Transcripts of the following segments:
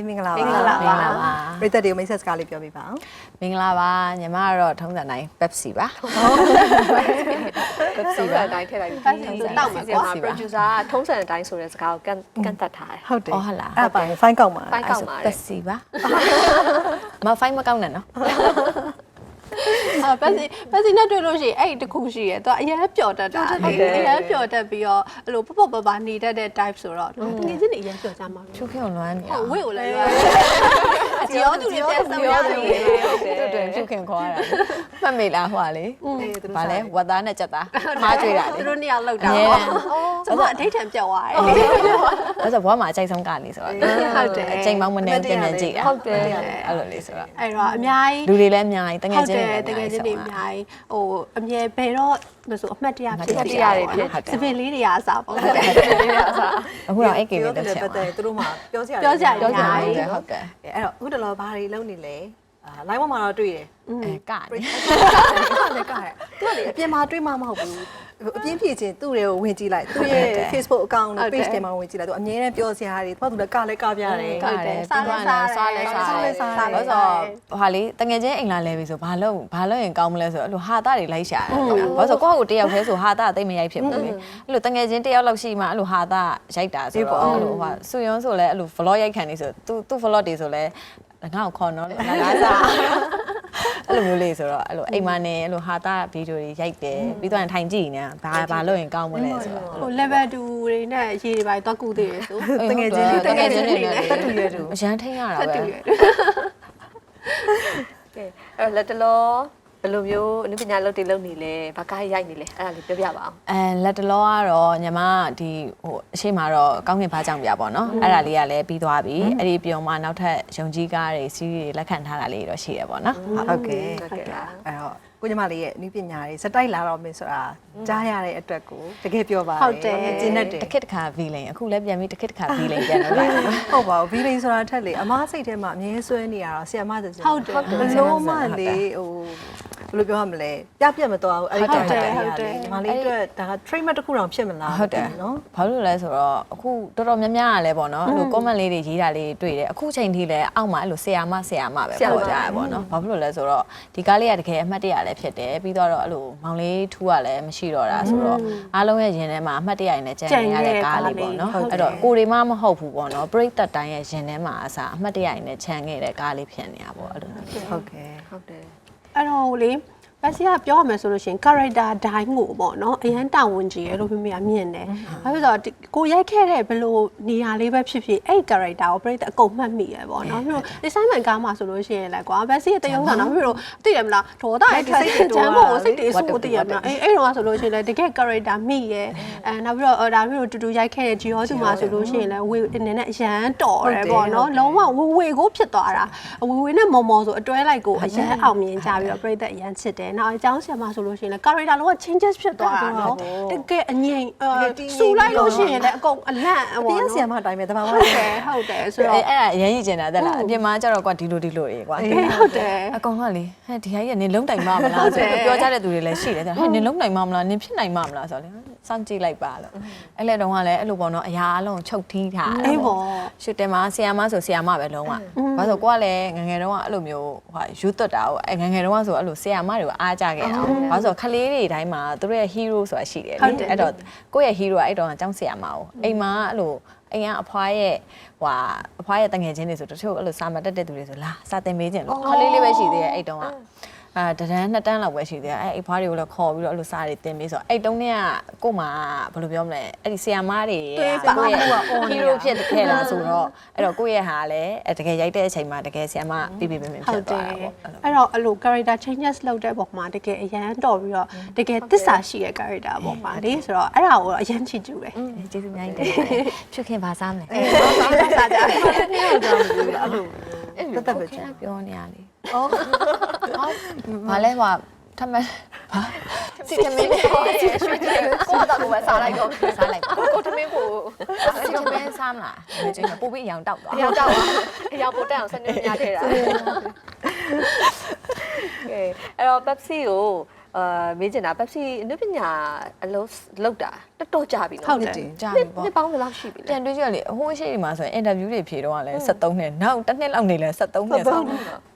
လေးမင်္ဂလာပါမင်္ဂလာပါပရိသတ်တွေကိုမိတ်ဆက်စကားလေးပြောပြပါအောင်မင်္ဂလာပါညီမကတော့ထုံးစံတိုင်း Pepsi ပါ Pepsi ပဲအတိုင်းထည့်လိုက်ပြီး Pepsi တောက်မှာ Pepsi ကွာပါ producer ကထုံးစံအတိုင်းဆိုတဲ့စကားကိုကန့်ကန့်တတ်ထားတယ်ဟုတ်တယ်အော်ဟုတ်လားအဲ့ဒါပါဖိုင်းကောက်ပါဖိုင်းကောက်ပါ Pepsi ပါမဖိုင်းမကောင်းနဲ့နော် အာပတ်စီပတ်စီနဲ့တွေ့လို့ရှိရင်အဲ့ဒီတစ်ခုရှိရယ်သူကအရင်ပျော်တတ်တာလေအရင်ပျော်တတ်ပြီးတော့အဲ့လိုပပပပနေတတ်တဲ့ type ဆိုတော့တကယ်ချင်းနေအရင်ပျော်ကြမှာချူခင်လွမ်းနေဟုတ်ဝိတ်ကိုလည်းရွာအကျော်သူတွေပြန်ဆောင်ရတယ်တူတူချူခင်ခေါ်ရတာမှတ်မိလားဟွာလေဗာလဲဝတ်သားနဲ့ကြက်သားမားကြွေတာလေသူတို့နှစ်ယောက်လောက်တာအမြဲတမ်းဆိုတော့အထိတ်ထန်ပြောက်သွားတယ်အဲ့ဆိုဘွားမှာအကြိုက်ဆုံးကနေဆိုတော့ဟုတ်တယ်အချိန်ပေါင်းမနေပြန်ပြန်ကြည့်တာဟုတ်တယ်အဲ့လိုလေးဆိုတော့အဲ့တော့အများကြီးလူတွေလည်းအများကြီးတငယ်ဟုတ်ချင်းတတွေယ်တကယ်ချင်းတွေအများကြီးဟိုအမြဲဘယ်တော့မဆိုအမှတ်တရဖြစ်အမှတ်တရတွေဖြစ်စပင်လေးတွေအားစားပေါ့ဟုတ်တယ်အခုတော့ AK ပြောပဲပြတစ်တဲ့ချက်ပတ်ပါသက်သူတို့မှာပြောစရာပြောစရာပြောကြအများတယ်ကြီးဟုတ်တယ်အဲ့တော့အခုတလောဘာတွေလုပ်နေလဲအာ live မှာတော့တွေ့တယ်အဲကနေလည်းကရတယ်သူကလေအပြင်မှာတွေ့မှမဟုတ်ဘူး အပြင်းပြေချင်းသူ့တွေကိုဝင်ကြည့်လိုက်သူ့ရဲ့ Facebook account နဲ့ page တွေမှာဝင်ကြည့်လိုက်သူအမြဲတမ်းပြောစရာတွေသူကသူလည်းကလည်းကပြတယ်ကတယ်စားလဲစားစားလဲစားလဲစားလဲဆိုတော့ဟာလေတငယ်ချင်းအိမ်လာလဲပြီဆိုဘာလို့ဘာလို့ရင်ကောင်းမလဲဆိုတော့အဲ့လိုဟာတာတွေလိုက်ရှာတယ်ဘာလို့ဆိုကိုယ့်ကိုတယောက်တည်းဆိုဟာတာတိတ်မရိုက်ဖြစ်ဘူးလေအဲ့လိုတငယ်ချင်းတယောက်လောက်ရှိမှအဲ့လိုဟာတာရိုက်တာဆိုတော့အဲ့လိုဟာဆူယွန်းဆိုလဲအဲ့လို vlog ရိုက်ခံနေဆိုသူသူ vlog တွေဆိုလဲငါ့ကိုခေါ်နော်လို့ငါကစား အဲ့လိုမျိုးလေးဆိုတော့အဲ့လိုအိမ်မနေအဲ့လိုဟာတာဗီဒီယိုတွေရိုက်တယ်ပြီးတော့ထိုင်ကြည့်နေတာဘာဘာလို့ရင်ကောင်းမလဲဆိုတော့ဟို level 2တွေနဲ့ရေတွေပါတော့ကူသေးတယ်ဆိုတကယ်ချင်းတကယ်ချင်းတွေတတက်တူရွယ်တူအရန်ထိန်ရတာတက်ပဲတူရတယ်ကဲအဲ့တော့လက်တလော ဘယ်လိုမျိုးအနုပညာလုပ်တွေလုပ်နေလဲဘာကားရိုက်နေလဲအဲ့ဒါလေးပြောပြပါအောင်အဲလက်တလောကတော့ညီမဒီဟိုအရှိမတော့ကောင်းကင်ဖားကြောင်ပြပေါ့နော်အဲ့ဒါလေးကလည်းပြီးသွားပြီအဲ့ဒီပြုံမှနောက်ထပ်ယုံကြည်ကားတွေစီးတွေလက်ခံထားတာလေးတော့ရှိရပေါ့နော်ဟုတ်ကဲ့ဟုတ်ကဲ့ပါအဲ့တော့ကိုညီမလေးရဲ့အနည်းပညာတွေစတိုက်လာတော့မင်းဆိုတာကြားရတဲ့အတွက်ကိုတကယ်ပြောပါဟုတ်တယ်ကျင်းတတ်တယ်တစ်ခစ်တစ်ခါဗီလိန်အခုလည်းပြန်ပြီးတစ်ခစ်တစ်ခါဗီလိန်ပြန်လုပ်လိုက်ပါဟုတ်ပါဘူးဘီလိန်ဆိုတာထက်လေအမားစိတ်ထဲမှာအမြဲဆွဲနေရတော့ဆီယမတဲ့ချင်းဟုတ်တယ်ဘလို့မှလေဟို ဘယ်လိုပြောရမလဲပြပြတ်မသွားဘူးအဲ့ဒီဟုတ်တယ်တိုင်ဟုတ်တယ်ညီမလေးအတွက်ဒါက trademark တစ်ခုတောင်ဖြစ်မလားဟုတ်တယ်နော်ဘာလို့လဲဆိုတော့အခုတော်တော်များများကလည်းပေါ့နော်အဲ့လို comment လေးတွေရေးတာလေးတွေ့တယ်အခုချိန်ထိလည်းအောက်မှာအဲ့လိုဆရာမဆရာမပဲပေါ်ကြရပေါ့နော်ဘာဖြစ်လို့လဲဆိုတော့ဒီကားလေးကတကယ်အမှတ်တရလည်းဖြစ်တယ်ပြီးတော့အဲ့လိုမောင်လေးထူးကလည်းမရှိတော့တာဆိုတော့အားလုံးရဲ့ရင်ထဲမှာအမှတ်တရရင်လည်းကြံနေရတဲ့ကားလေးပေါ့နော်အဲ့တော့ကိုရီမမဟုတ်ဘူးပေါ့နော်ပရိသတ်တိုင်းရဲ့ရင်ထဲမှာအစားအမှတ်တရရင်လည်းခြံခဲ့တဲ့ကားလေးဖြစ်နေတာပေါ့အဲ့လိုမျိုးဟုတ်ကဲ့ဟုတ်တယ် အဲ့တော့ဟိုလေ ပတ်စီကပြောရမယ်ဆိုလို့ရှိရင် character တိုင်းကိုပေါ့နော်အရန်တာဝန်ကြီးရလို့မိမိကမြင်တယ်။ဘာဖြစ်လို့လဲဆိုတော့ဒီကိုရိုက်ခဲ့တဲ့ဘယ်လိုနေရာလေးပဲဖြစ်ဖြစ်အဲ့ character ကိုပြိတ္တအကုန်မှတ်မိရပေါ့နော်။ပြီးတော့ assignment ကားမှာဆိုလို့ရှိရင်လည်းကွာပတ်စီရဲ့တရုံးဆောင်တော့ပြီးတော့သိတယ်မလားဒေါသရဲ့ထွက်ချမ်းဖို့စိတ်တွေစိုးသိရမလားအဲ့အဲ့တော့ဆိုလို့ရှိရင်လည်းတကယ် character မိရဲအဲနောက်ပြီးတော့အော်ဒါပြီးတော့တူတူရိုက်ခဲ့တဲ့ Gio သူမှာဆိုလို့ရှိရင်လည်းဝေအနေနဲ့အရန်တော်တယ်ပေါ့နော်လုံးဝဝေဝေကိုဖြစ်သွားတာဝေဝေနဲ့မော်မော်ဆိုအတွဲလိုက်ကိုအရန်အောင်မြင်ကြပြီးတော့ပြိတ္တအရန်ချစ်တယ်နောက်အကြောင်းဆရာမဆိုလို့ရှိရင်လည်း character လုံးဝ changes ဖြစ်သွားတာနော်တကယ်အငြိမ်စူလိုက်လို့ရှိရင်လည်းအကုန်အလန့်အပေါ့ပြင်နော်ဆီယမအတိုင်းပဲတဘာမှဟုတ်တယ်ဟုတ်တယ်ဆိုအဲ့တော့အဲ့ဒါအရင်ရည်ကျင်တာတက်လားအပြင်မှာကျတော့ကွာဒီလိုဒီလိုတွေကွာဟုတ်တယ်အကောင်ကလေဟဲ့ဒီဟာကြီးကနေလုံးတိုင်မမလားဆိုတော့ပြောကြတဲ့သူတွေလည်းရှိတယ်ဟဲ့နင်လုံးတိုင်မမလားနင်ဖြစ်နိုင်မမလားဆိုတော့လေ စောင့်ကြည့်လိုက်ပါလို့အဲ့လေတော့ကလည်းအဲ့လိုပေါ့နော်အရာအလုံးချုပ်ထီးထားအေးပေါ့ရှူတင်မှာဆီယာမဆိုဆီယာမပဲလုံးဝဘာလို့ကိုကလည်းငငယ်တုန်းကအဲ့လိုမျိုးဟာယူသွတ်တာကိုအဲ့ငငယ်တုန်းကဆိုအဲ့လိုဆီယာမတွေကိုအားကြခဲ့တာဘာလို့ဆိုခလေးတွေတိုင်းမှာသူတို့ရဲ့ hero ဆိုတာရှိတယ်လေအဲ့တော့ကိုယ့်ရဲ့ hero ကအဲ့တော့အကြောင်းဆီယာမကိုအိမ်မှာအဲ့လိုအိမ်ကအဖွားရဲ့ဟွာအဖွားရဲ့တငယ်ချင်းတွေဆိုတချို့အဲ့လိုစာမတက်တဲ့သူတွေဆိုလာစာတင်ပေးခြင်းလို့ခလေးလေးပဲရှိသေးတယ်အဲ့တုန်းက အာတဒန်းနှစ်တန်းလောက်ပဲရှိသေးတယ်အဲ့အဖွားတွေကိုလည်းခေါ်ပြီးတော့အဲ့လိုစာတွေတင်ပေးဆိုအဲ့တုန်းကကို့မှာဘယ်လိုပြောမလဲအဲ့ဒီဆီယာမတွေရဲ့ကိုယ့်ရဲ့ hero ဖြစ်ခဲ့တာဆိုတော့အဲ့တော့ကိုယ့်ရဲ့ဟာလည်းအဲ့တကယ်ရိုက်တဲ့အချိန်မှာတကယ်ဆီယာမပြပြပြပြဖြဟုစ်တ်တသွားယ်တာပေါ့အဲ့တော့အဲ့လို character changes လုပ်တဲ့ပုံမှာတကယ်အရန်တော်ပြီးတော့တကယ်သစ္စာရှိတဲ့ character ပုံမှာလေဆိုတော့အဲ့ဒါကိုအရန်ချစ်ကျူတယ်အဲ့ကျေးဇူးအများကြီးတင်ပါတယ်ဖြုခင်ပါစားမလဲစားကြတယ်အဲ့လိုတက်တက်ပဲချင်ပြောနေရလေ အော်ဘာလဲဟိုထမဘာစီတမင်းရွှေကြီးကိုတော့ကိုပဲစားလိုက်တော့စားလိုက်ပါကိုသမင်းကိုစီတမင်းစားမလားဒီချိန်ပို့ပြီးအယောင်တောက်သွားအရောက်တော့အရောက်ပိုတက်အောင်ဆက်နေရခဲ့တာကဲအဲ့တော့ Pepsi ကို အာမေးချင်တာ Pepsi အနုပညာအလုံးလောက်တာတော်တော်ကြာပြီနော်ဟုတ်တယ်ကြာနှစ်ပြီပေါ့နှစ်ပေါင်းဘယ်လောက်ရှိပြီလဲပြန်တွေးကြလေအဟိုးရှိဒီမှာဆိုရင်အင်တာဗျူးတွေဖြေတော့ကလည်း73နှစ်နောက်တစ်နှစ်လောက်နေလဲ73နှစ်ဆို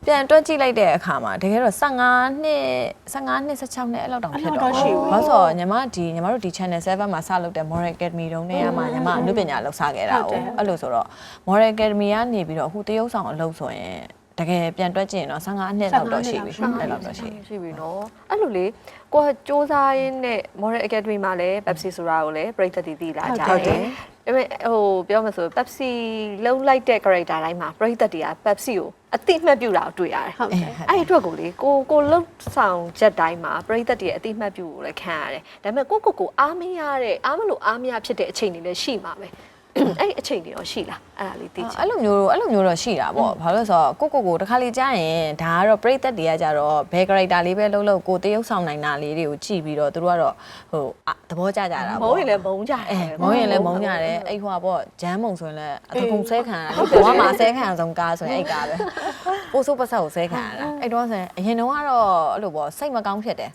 ပြန်တွက်ကြည့်လိုက်တဲ့အခါမှာတကယ်တော့15နှစ်15နှစ်16နှစ်အဲ့လောက်တောင်ဖြစ်တော့ဘာလို့ဆိုတော့ညီမဒီညီမတို့ဒီ channel 7မှာစလုပ်တဲ့ Moral Academy တုန်းနဲ့ကမှညီမအနုပညာလောက်စခဲ့တာ哦အဲ့လိုဆိုတော့ Moral Academy ကနေပြီးတော့အခုတရုပ်ဆောင်အလုပ်ဆိုရင် တကယ်ပြန်တွက်ကြည့်ရင်တော့15နှစ်လောက်တော့ရှိပြီအဲ့လောက်တော့ရှိရှိပြီနော်အဲ့လိုလေကိုကစ조사ရင်းနဲ့ Model Academy မှာလည်း Pepsi ဆိုတာကိုလည်းပြိတ္တတီတီလာကြတယ်ဒါပေမဲ့ဟိုပြောမှဆို Pepsi လုံးလိုက်တဲ့ character တိုင်းမှာပြိတ္တတီက Pepsi ကိုအတိအမှတ်ပြုတာကိုတွေ့ရတယ်ဟုတ်တယ်အဲ့ဒီအတွက်ကိုလေကိုကိုလှုပ်ဆောင်ချက်တိုင်းမှာပြိသက်တည်းရဲ့အတိအမှတ်ပြုကိုလည်းခံရတယ်ဒါပေမဲ့ကိုကိုကိုအားမရတဲ့အားမလို့အားမရဖြစ်တဲ့အချိန်တွေလည်းရှိမှာပဲ အဲ့ဒီအချိန်တွေရောရှိလားအဲ့ဒါလေးသိချင်အဲ့လိုမျိုးအဲ့လိုမျိုးတော့ရှိတာပေါ့ဘာလို့လဲဆိုတော့ကိုကိုကိုတခါလေကြားရင်ဒါကတော့ပြိသက်တွေကကြတော့ဘယ် character လေးပဲလုံးလုံးကိုတရုပ်ဆောင်နိုင်တာလေးတွေကိုကြည့်ပြီးတော့သူတို့ကတော့ဟိုအသဘောကျကြတာမုံပေါ့ရင်လည်းမုံကြတယ်အဲမုံရင်လည်းမုံကြတယ်အဲ့ဟိုကပေါ့ဂျမ်းမုံဆိုရင်လည်းအထုံဆဲခံရတာဘဝမှာဆဲခံရဆုံးကားဆိုရင်အဲ့ကားပဲပိုးဆိုးပတ်ဆက်ကိုဆဲခံရတာအဲ့တော့ဆိုရင်အရင်တော့ကတော့အဲ့လိုပေါ့စိတ်မကောင်းဖြစ်တယ်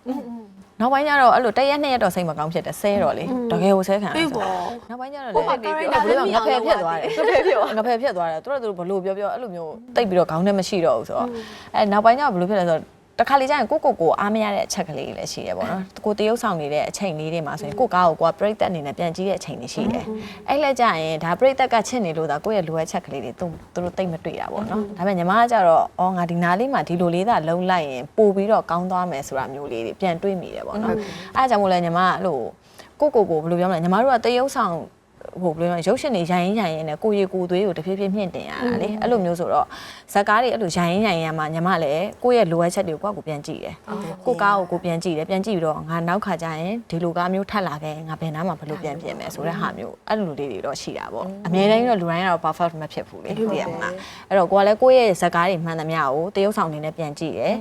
နောက်ပိုင်းကျတော့အဲ့လိုတရက်နှစ်ရက်တော့စိတ်မကောင်းဖြစ်တယ်ဆဲတော့လေတကယ်ကိုဆဲခံရပြေဆိုပေါ့နောက်ပိုင်းကျတော့ဟိုလေမှာ character ဘယ်လိုလေးငါဖယ်မြဖြင်စ်အောင်သွားတယ်ဖယ်ဖြစ်သွားငါဖယ်ဖြစ်သွားတယ်သူတို့သူဘလို့ပြောပြောအဲ့လိုမျိုးတိတ်ပြီးတော့ခေါင်းထဲမရှိတော့ဘူးဆိုတော့အဲနောက်ပိုင်းကျတော့ဘလို့ဖြစ်လဲဆိုတော့ တခါလေကျရင်ကိုကိုကိုအားမရတဲ့အချက်ကလေးလည်းရှိတယ်ပေါ့နော်ကိုတရုပ်ဆောင်နေတဲ့အချိန်လေးတွေမှာဆိုရင်ကိုကားကိုကိုကပြိသက်အနေနဲ့ပြန်ကြည့်တဲ့အချိန်တွေရှိတယ်အဲ့လက်ကျရင်ဒါပြိသက်ကချစ်နေလို့ဒါကိုယ့်ရဲ့လိုအပ်ချက်ကလေးတွေသူသူတို့တိတ်မတွေ့တာပေါ့နော်ဒါပေမဲ့ညီမကကြတော့အော်ငါဒီနားလေးမှာဒီလိုလေးသာလုံးလိုက်ရင်ပို့ပြီးတော့ကောင်းသွားမယ်ဆိုတာမျိုးလေးတွေပြန်တွေးမိတယ်ပေါ့နော်အဲဒါကြောင့်မို့လဲညီမကအဲ့လိုကိုကိုကိုဘယ်လိုပြောမလဲညီမတို့ကတရုပ်ဆောင် ဟိုဘယ်လိုလဲရုပ်ရှင်တွေရိုင်းရင်ရိုင်းရင်နဲ့ကိုရီကိုသွေးကိုတဖြည်းဖြည်းမြင့်တင်ရတာလေအဲ့လိုမျိုးဆိုတော့ဇက်ကားတွေအဲ့လိုရိုင်းရင်ရိုင်းရင်မှညီမလည်းကိုယ့်ရဲ့လိုအပ်ချက်တွေကိုကိုယ့်ကိုပြန်ကြည့်တယ်ကိုကားကိုကိုပြန်ကြည့်တယ်ပြန်ကြည့်ပြီးတော့ငါနောက်ခါကျရင်ဒီလိုကားမျိုးထပ်လာခဲ့ရင်ငါဘယ်နားမှာဘယ်လိုပြန်ပြင်မယ်ဆိုတဲ့ဟာမျိုးအဲ့လိုလေးတွေတော့ရှိတာပေါ့အများတိုင်းတော့လူတိုင်းကတော့ perfect မဖြစ်ဘူးလေသိရမလားအဲ့တော့ကိုကလည်းကိုယ့်ရဲ့ဇက်ကားတွေမှန်သမျှကိုတရုပ်ဆောင်အနေနဲ့ပြန်ကြည့်တယ်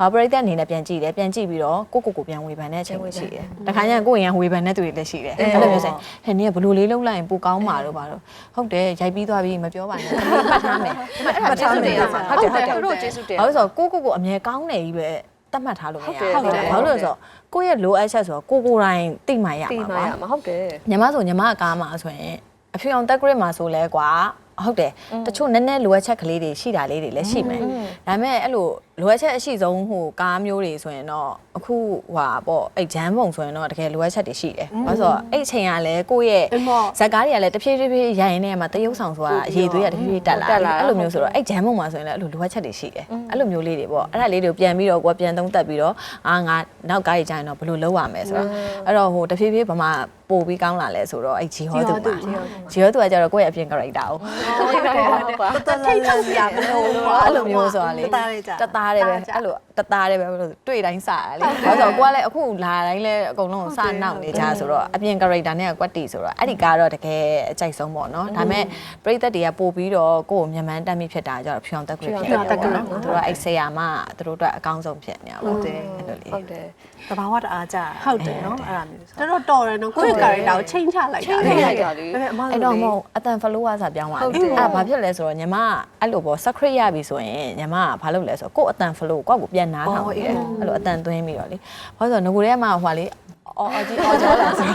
ဘာပရိသတ်အနေနဲ့ပြန်ကြည့်တယ်ပြန်ကြည့်ပြီးတော့ကိုကိုကိုပြန်ဝေဖန်တဲ့အချိန်တွေရှိတယ်တခါကျရင်ကိုယ့်ရင်ဝေဖန်တဲ့သူတွေလည်းရှိတယ်အဲ့လိုမျိုးဆိုရင်ဟဲ့နင်ကဘယ်လိုလေးလုံးလိုက်ရင်ပိုကောင်းမှာတော့ပါတော့ဟုတ်တယ်ရိုက်ပြီးသွားပြီမပြောပါနဲ့မှတ်ထားမယ်မှတ်ထားမယ်ဟုတ်တယ်ဟုတ်တယ်တို့ကျေးဇူးတင်ဘာလို့ဆိုတော့ကိုကိုကိုအမြဲကောင်းနေကြီးပဲတတ်မှတ်ထားလို့မရဘူးဟုတ်တယ်ဘာလို့လဲဆိုတော့ကိုယ့်ရဲ့လိုအပ်ချက်ဆိုတော့ကိုကိုယ်တိုင်သိမှရတီးမှာမပါရမှာဟုတ်တယ်ညီမဆိုညီမအကားမှာဆိုရင်အဖြူအောင်တက်ဂရစ်မှာဆိုလဲကွာဟုတ်တယ်တချို့နည်းနည်းလိုအပ်ချက်ကလေးတွေရှိတာလေးတွေလည်းရှိမယ်ဒါပေမဲ့အဲ့လို လိုအပ်ချက်အရှိဆုံးဟိုကားမျိုးတွေဆိုရင်တော့အခုဟဟာပေါ့အဲ့ဂျမ်းပုံဆိုရင်တော့တကယ်လိုအပ်ချက်တွေရှိတယ်ဘာလို့ဆိုတော့အဲ့အချိန်ကလည်းကိုယ့်ရဲ့အမော့ဇက်ကားတွေကလည်းတဖြည်းဖြည်းဖြည်းရိုင်နေမှာတရုပ်ဆောင်ဆိုတာအရေးသွေးကတဖြည်းဖြည်းတက်လာတယ်အဲ့လိုမျိုးဆိုတော့အဲ့ဂျမ်းပုံမှာဆိုရင်လည်းအဲ့လိုလိုအပ်ချက်တွေရှိတယ်အဲ့လိုမျိုးလေးတွေပေါ့အဲ့ဒါလေးတွေကိုပြန်ပြီးတော့ကိုယ်ပြန်သုံးသပ်ပြီးတော့အာငါနောက်ကားကြီးကြရင်တော့ဘယ်လိုလုပ်ရမလဲဆိုတော့အဲ့တော့ဟိုတဖြည်းဖြည်းဗမာပို့ပြီးကောင်းလာလဲဆိုတော့အဲ့ဂျီဟောသူပါဂျီဟောသူကကြတော့ကိုယ့်ရဲ့အပြင် character ကိုဟုတ်တယ်ဟုတ်ပါတော်ထိတ်ထုတ်ရမလို့အဲ့လိုမျိုးဆိုတာလေတသားလေးကြာတသားတယ်ပဲအဲ့လိုတသားတယ်ပဲဘယ်လိုတွေ့တိုင်းစရလေဘာလို့ဆိုတော့ကိုကလည်းအခုလာတိုင်းလည်းအကုန်လုံးစနောက်နေကြဆိုတော့အပြင် character နဲ့ကွက်တီဆိုတော့အဲ့ဒီကားတော့တကယ်အကြိုက်ဆုံးပေါ့နော်ဒါပေမဲ့ပရိသတ်တွေကပို့ပြီးတော့ကိုယ်မြန်မာတက်မိဖြစ်တာကြတော့ဖြောင်းတက်ခွင့်ဖြစ်တယ်ပေါ့နော်သူတို့ကအဲ့ဆရာမသူတို့အတွက်အကောင်းဆုံးဖြစ်နေတာပေါ့အဲ့လိုလေးဟုတ်တယ် တဘာဝတအားကြာဟုတ်တယ်နော်အဲ့ဒါမျိုးဆိုတော်တော်တော်တယ်နော်ကိုယ့်ရဲ့ character ကိုချိန်ချလိုက်တာချိန်လေလိုက်တာလေဒါပေမဲ့အမအဲ့တို့တော့လေမဟုတ်အတန် follower စာပြောင်းပါဟုတ်လေတယ်အဲ့ဘာဖြစ်လဲဆိုတော့ညီမကအဲ့လိုပေါ့ secret ရပြီဆိုရင်ညီမကဘာလုပ်လဲဆိုတော့ကို့အတန် follow ကိုယ့်ကိုပြန်နားထောင်နေတယ်အဲ့လိုအတန်သွင်းပြီးတော့လေဘာလို့ဆိုတော့ငကိုထဲမှာဟိုလေ အော်အော်ကြီးအော်ကြောလာဆို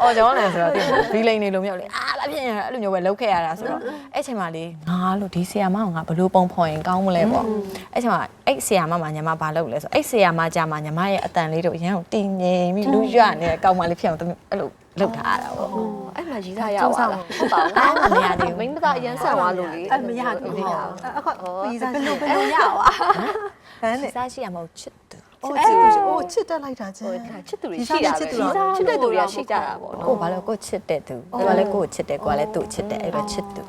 အော်ကြောလာဆိုတော့ဒီဘီလိန်နေလို့မရောက်လေအာလာဖြစ်နေတာအဲ့လိုမျိုးပဲလုပ်ခဲ့ရတာဆိုတော့အဲ့ချိန်မှာလေငါလို့ဒီဆီယာမကငါဘလို့ပုံဖော်ရင်ကောင်းမလဲပေါ့အဲ့ချိန်မှာအဲ့ဆီယာမမှာညီမဘာလုပ်လဲဆိုအဲ့ဆီယာမကြာမှာညီမရဲ့အတန်လေးတို့ရန်ကိုတင်ငင်ပြီးလူရွနေတဲ့ကောင်းမလေးဖြစ်အောင်အဲ့လိုလုပ်ထားရတာပေါ့အဲ့မှာရေးသားရပါလားဟုတ်ပါဘူးအားမရသေးဘူးမိန်းမသားအရန်ဆန်သွားလို့လေအဲ့မရဘူးမရဘူးအခုပြီးစားဘယ်လိုဘယ်ဟလိုရပါမ်နဲ့စားရှိရမဟုတ်ချစ်သူ အိုးချစ်သူအိုးချစ်တက်လိုက်တာချင်းဟိုချစ်သူတွေရှိတာပဲချစ်တဲ့သူတွေကရှိကြတာပေါ့နော်ကိုဘာလို့ကိုချစ်တဲ့သူကိုကလည်းကိုချစ်တယ်ကိုကလည်းသူ့ချစ်တယ်အဲ့လိုချစ်သူ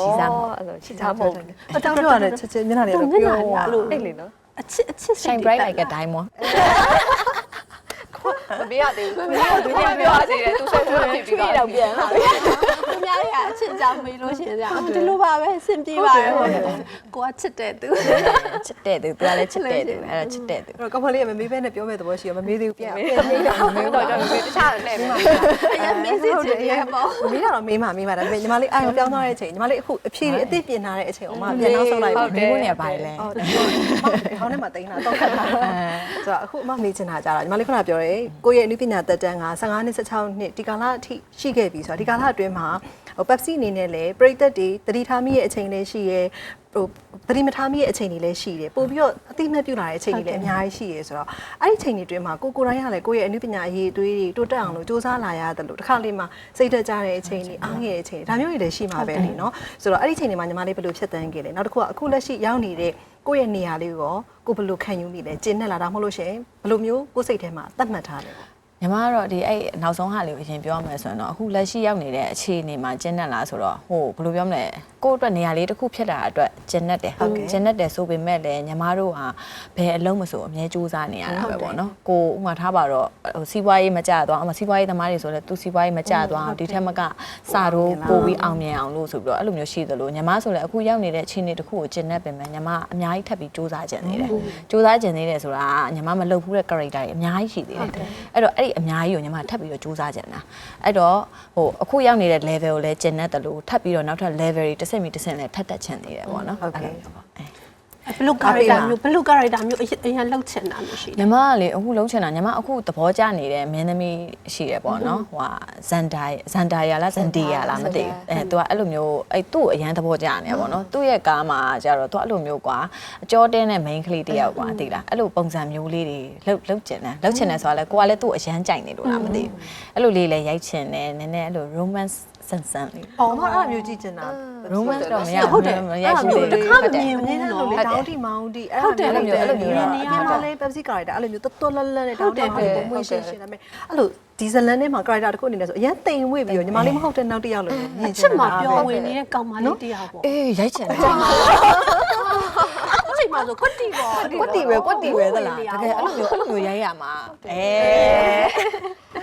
ချီစားမဟုတ်အဲ့လိုချီစားမဟုတ်အတောင်းပြောရတယ်ချက်ချင်းမျက်နှာလေးတော့ပြောအဲ့လိုအဲ့လေနော် အချစ်အချစ်စိ shine တ် bright like a diamond မမေးရသေးဘူးမမေးရသေးတယ်ပြောရသေးတယ်သူဆွဲဆွဲဖြစ်ပြီးတော့ပြန်လာပြီသူများတွေကအချစ်ကြောင့်မေးလို့ရှရင်ကြာဒီလိုပါပဲစင်ပြေပါပဲဟုတ်တယ်ကိုကချစ်တဲ့သူချစ်တဲ့သူသူကလည်းချစ်တဲ့သူအဲ့ဒါချစ်တဲ့သူအဲ့တော့ကမလေးကမမေးဘဲနဲ့ပြောမဲ့သဘောရှိရမမေးသေးဘူးပြန်ပြန်မေးတာမမေးတော့တော့မမေးတခြားနဲ့မှာအရင်မေးစစ်ချင်တယ်ပေါ့မေးတာတော့မေးမှာမေးမှာဒါပေမဲ့ညီမလေးအာရုံပြောင်းသွားတဲ့အချိန်ညီမလေးအခုအဖြေတွေအသိပြင်ထားတဲ့အချိန်အောင်မပြန်နောက်ဆုံးလိုက်ပြီမင်းတို့နေပါလေဟုတ်တယ်။ဟောင်းထဲမှာတိန်းတာတော့ခတ်တာ။ဆိုတော့အခုအမမေးချင်တာကြတာညီမလေးခုနပြောရဲကိုယ့်ရဲ့အနုပညာတက်တန်းက15နှစ်16နှစ်ဒီကာလအထိရှိခဲ့ပြီဆိုတော့ဒီကာလအတွင်းမှာဟို Pepsi အနေနဲ့လည်းပရိသတ်တွေတတိထားမိရဲ့အချိန်လေးရှိရဲဟိုပရိမထားမိရဲ့အချိန်တွေလည်းရှိတယ်ပို့ပြီးတော့အသိမဲ့ပြုလာတဲ့အချိန်တွေလည်းအများကြီးရှိရဲဆိုတော့အဲ့ဒီအချိန်တွေအတွင်းမှာကိုကိုတိုင်းကလည်းကိုယ့်ရဲ့အနုပညာအရေးအသွေးတွေတိုးတက်အောင်လို့စူးစမ်းလာရတယ်လို့တစ်ခါလေးမှစိတ်တက်ကြတဲ့အချိန်တွေအားငယ်တဲ့အချိန်ဒါမျိုးတွေလည်းရှိမှာပဲလေနော်ဆိုတော့အဲ့ဒီအချိန်တွေမှာညီမလေးဘယ်လိုဖြတ်သန်းခဲ့လဲနောက်တစ်ခုကအခုလက်ရှိရောက်နေတဲ့ ကိုယ့်ရဲ့နေရာလေးကိုကိုဘယ်လိုခံယူမိလဲကျင်းနဲ့လာတာမဟုတ်လို့ရှိရင်ဘယ်လိုမျိုးကိုယ်စိတ်ထဲမှာသတ်မှတ်ထားလဲ ညီမကတော့ဒီအဲ့နောက်ဆုံးဟာလေးကိုအရင်ပြောရမယ်ဆိုရင်တော့အခုလက်ရှိရောက်နေတဲ့အခြေအနေမှာကျဉ်းတက်လာဆိုတော့ဟိုဘယ်လိုပြောမလဲကိုယ့်အတွက်နေရာလေးတစ်ခုဖြစ်တာအတွက်ကျဉ်းတက်တယ်ကျဉ်းတက်တယ်ဆိုပေမဲ့လည်းညီမတို့ဟာဘယ်အလုံးမဆိုအမြဲစူးစမ်းနေရတာပဲပေါ့နော်ကိုဥမာထားပါတော့ဟိုစီးပွားရေးမကြသွားအောင်စီးပွားရေးသမားတွေဆိုလည်းသူစီးပွားရေးမကြသွားအောင်ဒီထက်မကစာတော့ပို့ပြီးအောင်မြင်အောင်လို့ဆိုပြီးတော့အဲ့လိုမျိုးရှိသလိုညီမဆိုလည်းအခုရောက်နေတဲ့အခြေအနေတစ်ခုကိုကျဉ်းတက်ပင်မဲ့ညီမအများကြီးထပ်ပြီးစူးစမ်းကျင်နေတယ်စူးစမ်းကျင်နေတယ်ဆိုတာကညီမမလုပ်ဘူးတဲ့ character တွေအများကြီးရှိသေးတယ်အဲ့တော့အဲ့ဒီအများကြီးကိုညီမထပ်ပြီးတော့စူးစမ်းကျင်တာအဲ့တော့ဟိုအခုရောက်နေတဲ့ level ကိုလည်းကျင်တတ်တယ်လို့ထပ်ပြီးတော့နောက်ထပ် level တွေတစ်ဆင့်ပြီးတစ်ဆင့်လည်းထပ်တက်ချင်နေတယ်ပေါ့နော်ဟုတ်ကဲ့ အဲ့လိုပေါ့အဲဘလို့ character မျိုးဘလို့ character မျိုးအရင်လောက်ချင်တာမျိုးရှိတယ်ညီမကလေအခုလုံးချင်တာညီမအခုသဘောကျနေတဲ့မင်းသမီးရှိတယ်ပေါ့နော်ဟိုဟာဇန်ဒါဇန်ဒါယာလားဇန်ဒီယာလားမသိဘူးအဲသူကအဲ့လိုမျိုးအဲ့သူ့ကိုအရန်သဘောကျနေတာပေါ့နော်သူ့ရဲ့ကားမှာကျတော့သူကအဲ့လိုမျိုးကွာအကျော်တင်းတဲ့ main ကလေးတယောက်ကွာသိလားအဲ့လိုပုံစံမျိုးလေးတွေလှုပ်လှုပ်ချင်တယ်လှုပ်ချင်တယ်ဆိုတာလေကိုကလည်းသူ့အရန်ကြိုက်နေလို့လားမသိဘူးအဲ့လိုလေးလည်းရိုက်ချင်တယ်နည်းနည်းအဲ့လို romance ဆန်ဆန်လေး။အော်မအဲ့လိုမျိုးကြည့်ချင်တာ romance တော့မရဟုတ်တယ်မရိုက်ဘူးလေတစ်ခါမမြင်အမြင်နဲ့လို့လေတောင်းတီမောင်းတီအဲ့ဟုတ်တယ်လိုမျိုးအဲ့လိုမျိုးမြင်အဲ့လိုနေမျိုးရတာလေ Pepsi character အဲ့လိုမျိုးတော်တော်လတ်လတ်နဲ့တောင်းတီမောင်းတီပုံမှန်ရှင်းရှင်းဒါပေမဲ့အဲ့လိုဒီဇလန်ထဲမှာ character တစ်ခုအနေနဲ့ဆိုအရင်တိမ်ဝေ့ပြီးတော့ညီမလေးမဟုတ်တဲ့နောက်တစ်ယောက်လို့မြင်ချချင်စ်တာမှာပြောဝင်နေတဲ့ကောင်မလေးတယောက်ပေါ့အေးရိုက်ချင်တယ်အချိန်မှာဆိုကွတ်တီပေါ့ကွက်တီပဲကွက်တီပဲသလားတကယ်အဲ့လိုမျိုးအဲ့လိုမျိုးရိုက်ရမှာအဲ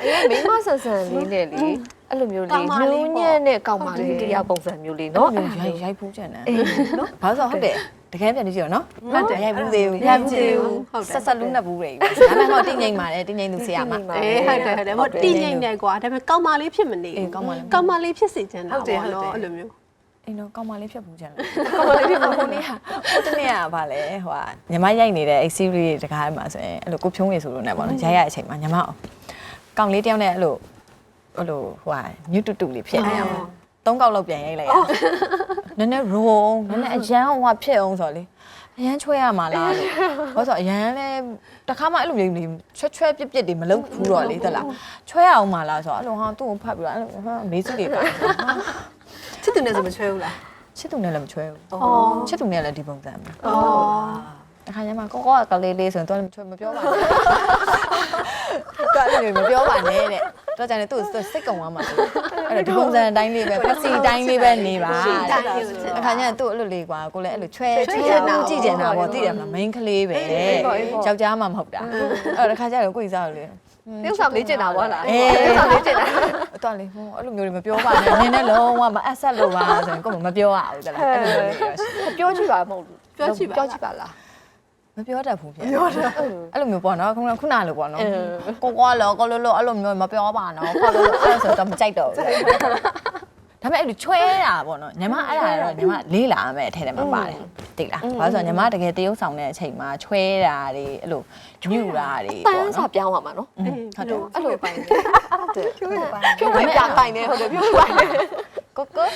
အေးမိမဆန်ဆန်လေးနဲ့လေ အဲ့လိုမျိုးလေးနူးညံ့တဲ့ကောင်မလေးတရားပုံစံမျိုးလေးနော်နော်ရိုက်ရိုက်ဖူးချင်တယ်နော်ဘာလို့ဆိုဟုတ်တယ်တကယ်ပြန်ကြည့်ရနော်ဟုတ်တယ်ရိုက်ဘူးသေးဘူးရိုက်ဘူးသေးဘူးဆက်ဆက်လုံးနဲ့ဘူးတွေဒါပေမဲ့တော့တင်းငိမ့်ပါတယ်တင်းငိမ့်သူဆရာမအေးဟုတ်တယ်ဟုတ်တယ်မဟုတ်တီးငိမ့်နေကွာဒါပေမဲ့ကောင်မလေးဖြစ်မနေအေးကောင်မလေးကောင်မလေးဖြစ်စေချင်တာပေါ့နော်အဲ့လိုမျိုးအေးနော်ကောင်းမလေးဖြတ်ဘူးချင်တယ်ကောင်းမလေးဖြတ်ဘူးဟိုနေ့ဟာဟိုတနေ့ကဗာလဲဟိုဟာညီမရိုက်နေတဲ့အဲ့ series တကားမှာဆိုရင်အဲ့လိုကိုဖြုံးရဆိုလို့ねပေါ့နော်ရိုက်ရတဲ့အချိန်မှာညီမကောင်လေးတယောက်နဲ့အဲ့လို အဲ့လိုဟိုဟာညွတ်တူတူလေးဖြစ်နေအောင်သုံးကောက်လောက်ပြန်ရိုက်လိုက်ရနည်းနည်းရုံနည်းနည်းအရန်ဟိုဟာဖြစ်အောင်ဆိုတော့လေအရန်ချွဲရမှာလားလို့ဘာလို့ဆိုအရန်လဲတခါမှအဲ့လိုမျိုးလေးချွဲချွဲပြစ်ပြစ်တွေမလုပ်ဘူးတော့လေတလားချွဲရအောင်မှာလားဆိုတော့အဲ့လိုဟာသူ့ကိုဖတ်ပြီးတော့အဲ့လိုဟာမေးစုတွေပါချစ်သူနဲ့ဆိုမချွဲဘူးလားချစ်သူနဲ့လည်းမချွဲဘူး။အော်ချစ်သူနဲ့လည်းဒီပုံစံပဲအော်အခါကျမှကောကောကလေးလေးဆိုရင်တော့မချွဲမပြောပါနဲ့တော်လည်းမပြောပါနဲ့တဲ့ တော့ကြတယ်သူ့စိတ်ကုံသွားမှာအဲ့တော့ဒီပုံစံအတိုင်းလေးပဲဖက်စီတိုင်းလေးပဲနေပါရှင်းတိုင်းလို့ချင်အခါကျရင်သူ့အဲ့လိုလေးကွာကိုလည်းအဲ့လိုချွဲချွဲကြည့်ကြင်တာပေါ့သိတယ်မလား main ကလေးပဲယောက်ျားမှမဟုတ်တာအဲ့တော့အခါကျတော့ကိုယ်စားလို့လေပြုတ်ဆောင်လေးကျင်တာဗောလားအေးပြုတ်ဆောင်လေးကျင်တာတော်လေဟိုအဲ့လိုမျိုးတွေမပြောပါနဲ့နင်းနဲ့လုံးဝမအဆက်လို့ပါဆိုရင်ကိုယ်မပြောရဘူးတလားအဲ့လိုမျိုးတွေရှိပြောကြည့်ပါမဟုတ်ဘူးပြောကြည့်ပါပြောကြည့်ပါလား မပြောတတ်ဘူးပြန်ပြောတတ်အဲ့လိုမျိုးပေါ့နော်ခုနခုနလိုပေါ့နော်ကိုကွာလောကိုလိုလိုအဲ့လိုမျိုးမပြောပါနော်ခေါ်လို့အဲ့ဆိုတော့မကြိုက်တော့ဘူးဒါပေမဲ့အဲ့လိုချွဲတာပေါ့နော်ညီမအဲ့ဒါတော့ညီမလေးလာမယ်အထဲထဲမှာပါတယ်သိလားဘာလို့ဆိုတော့ညီမတကယ်တရုပ်ဆောင်တဲ့အချိန်မှာချွဲတာတွေအဲ့လိုညူတာတွေတပေါ့န်းစာနော်ပြောင်းရမှာနော်ဟုတ်တယ်အဲ့လိုပိုင်တယ်ဖြိုးရပါပြုတ်ဝင်ပြပိုင်တယ်ဟုတ်တယ်ပြုတ်ဝင်တယ်ကိုကို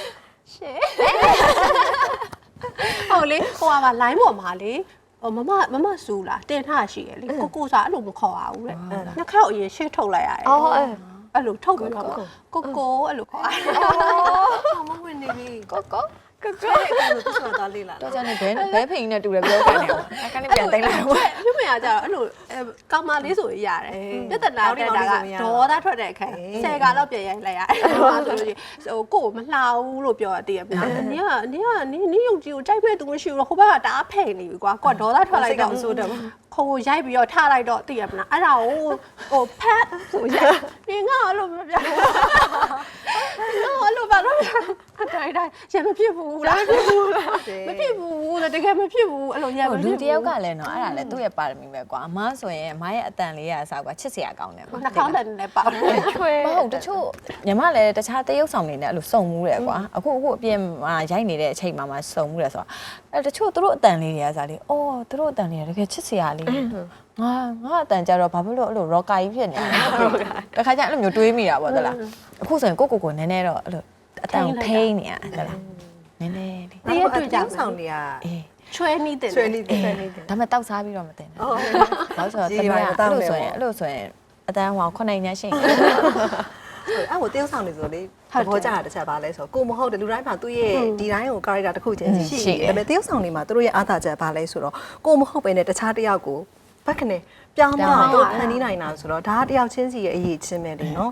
ဟုတ်လေဟိုကပါ line ပေါ်မှာလေ ဟိုမမမမဆူလာတင်ထားရှိရလေကိုကိုစားအဲ့လိုမခေါ်ရဘူးတဲ့နှစ်ခါတော့အရင်ရှေ့ထုတ်လိုက်ရတယ်အော်အဲအဲ့လိုထုတ်ပြီးတော့ကိုကိုအဲ့လိုခေါ်ရတယ်။အော်မဝင်နေပြီကိုကို ကကဲအဲ့လိုသူကသွားလေးလာတော့ကြောင့်လည်းဘဲဘဲဖိန်နဲ့တူတယ်ပြောခိုင်းတယ်ပေါ့အကနေပြန်သိမ်းလိုက်တော့ ပြုမရကြတော့အဲ့လိုအဲကောင်မလေးဆိုရင်ရတယ်ပြဿနာတက်တာကဒေါသထွက်တဲ့အခါဆယ်ကတော့ပြန်ရိုက်လိုက်ရအဲ့လိုဆိုလို့ရှိရင်ဟိုကိုယ်မလှဘူးလို့ပြောရတည်ရမလားနင်ကနင်ကနင်နင်ယုံကြည်ကိုကြိုက်မဲ့သူမရှိဘူးဟိုဘက်ကတအားဖိန်နေပြီကွာကိုကဒေါသထွက်လိုက်တော့ဆိုတော့ ခုံကိုရိုက်ပြီးတော့ထားလိုက်တော့တည်ရမလားအဲ့ဒါကိုဟိုဖတ်ဆိုရိုက်နင်ကအဲ့လိုမပြောနော်အဲ့လိုပါတော့တိုင်းတိုင်းရမဖြစ်ဘူးလားမဖြစ်ဘူးလားမဖြစ်ဘူးတကယ်မဖြစ်ဘူးအဲ့လိုရမဟိုဖြစ်ဘူးလူတယောက်ကလည်းနော်အဲ့ဒါလည်းသူ့ရဲ့ပါရမီပဲကွာအမားဆိုရင်အမားရဲ့အတန်လေးရအစားကွာချစ်စရာကောင်းတယ်ကွာနှာခေါင်းတန်နဲ့ပါဘူးချွဲမဟုတ်တချို့ညီမလည်းတခြားတရုပ်ဆောင်တွေနဲ့အဲ့လိုစုံမှုတယ်ကွာအခုအခုအပြင်မှာရိုက်နေတဲ့အချိန်မှာမှစုံမှုတယ်ဆိုတော့အဲ့တချို့သူတို့အတန်လေးတွေကစားလေးအော်သူတို့အတန်လေးကတကယ်ချစ်စရာလေးငါငါအတန်ကြတော့ဘာဖြစ်လို့အဲ့လိုရော့ကာကြီးဖြစ်နေလဲတခါကျအဲ့လိုမျိုးတွေးမိတာပေါ့သလားအခုဆိုရင်ကိုကိုကိုနည်းနည်းတော့အဲ့လိုအတန်ထိန်းနေရသလားနည်းနည်းလေးတရက်တွေ့ကြဆောင်နေရအေးချွဲနီးတယ်ဆွေးနေတယ်ဆွေးနေတယ်ဒါမှတောက်စားပြီးတော့မတင်ဘူးဟုတ်ဘာလို့ဆိုတော့ရေတမပါန်မကတောက်အဲ့နဲ့လိုဆိုပေါ့ရင်အဲ့လိုဆိုရင်အတန်းဟောခုနှစ်ညရှိရင်အဲ့ဟိုတယောက်ဆောင်နေဆိုလေ သဘောကျတာတစ်ချက်ပါလဲဆိုကိုမဟုတ်တယ်လူတိုင်းမှာသူ့ရဲ့ဒီတိုင်းကို character တစ်ခုချင်းစီရှိတယ်ဒါပေမဲ့တယောက်ဆောင်နေမှာသူတို့ရဲ့အားသာချက်ပါလဲဆိုတော့ကိုမဟုတ်ပဲနဲ့တခြားတစ်ယောက်ကိုဘက်ကနေပြောင်းသွားတော့ဖန်တီးနိုင်တာဆိုတော့ဒါတယောက်ချင်းစီရဲ့အရေးချင်းပဲလေနော်